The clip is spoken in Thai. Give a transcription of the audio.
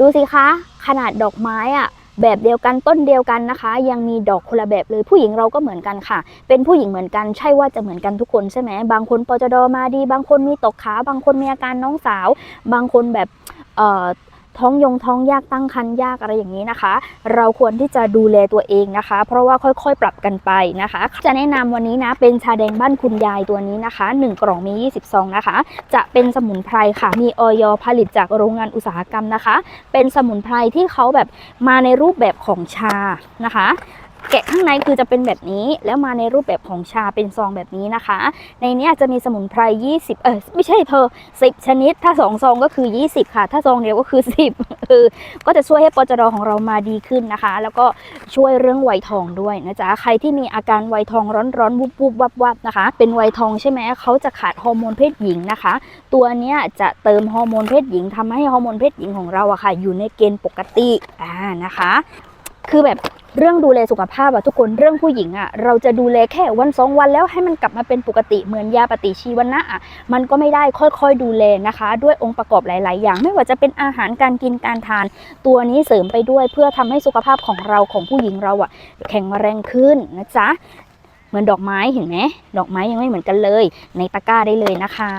ดูสิคะขนาดดอกไม้อะแบบเดียวกันต้นเดียวกันนะคะ ยังมีดอกคนละแบบเลยผู้หญิงเราก็เหมือนกันค่ะ เป็นผู้หญิงเหมือนกันใช่ว่าจะเหมือนกันทุกคนใช่ไหมบางคนปจดมาดี บางคนมีตกขา บางคนมีอาการน้องสาว บางคนแบบเอ่อ ท้องยงท้องยากตั้งครรภ์ยากอะไรอย่างนี้นะคะ เราควรที่จะดูแลตัวเองนะคะ เพราะว่าค่อยๆ ปรับกันไปนะคะ จะแนะนำวันนี้นะเป็นชาแดงบ้านคุณยายตัวนี้นะคะ 1 กล่องมี 20ซองนะคะ จะเป็นสมุนไพรค่ะ มีออยผลิตจากโรงงานอุตสาหกรรมนะคะ เป็นสมุนไพรที่เขาแบบมาในรูปแบบของชานะคะ แกะข้างในคือจะเป็นแบบนี้ แล้วมาในรูปแบบของชาเป็นซองแบบนี้นะคะ ในนี้จะมีสมุนไพร 20 เออไม่ใช่เธอ 10 ชนิด ถ้า2ซองก็คือ 20 ค่ะ ถ้าซองเดียวก็คือ 10เออก็จะช่วยให้ปจดของเรามาดีขึ้นนะคะ แล้วก็ช่วยเรื่องไวทองด้วยนะจ๊ะ ใครที่มีอาการไวทองร้อนๆวุบวุบวับวับนะคะ เป็นไวทองใช่ไหมเขาจะขาดฮอร์โมนเพศหญิงนะคะ ตัวเนี้ยจะเติมฮอร์โมนเพศหญิงทำให้ฮอร์โมนเพศหญิงของเราอะค่ะ อยู่ในเกณฑ์ปกติอ่านะคะ คือแบบเรื่องดูแลสุขภาพอะทุกคนเรื่องผู้หญิงอะเราจะดูแลแค่วันสองวันแล้วให้มันกลับมาเป็นปกติเหมือนยาปฏิชีวนะอะมันก็ไม่ได้ค่อยๆดูแลนะคะ ด้วยองค์ประกอบหลาย ๆ อย่าง ไม่ว่าจะเป็นอาหารการกินการทาน ตัวนี้เสริมไปด้วยเพื่อทำให้สุขภาพของเราของผู้หญิงเราอะแข็งแรงขึ้นนะจ๊ะเหมือนดอกไม้เห็นไหมดอกไม้ยังไม่เหมือนกันเลย ในตะกร้าได้เลยนะคะ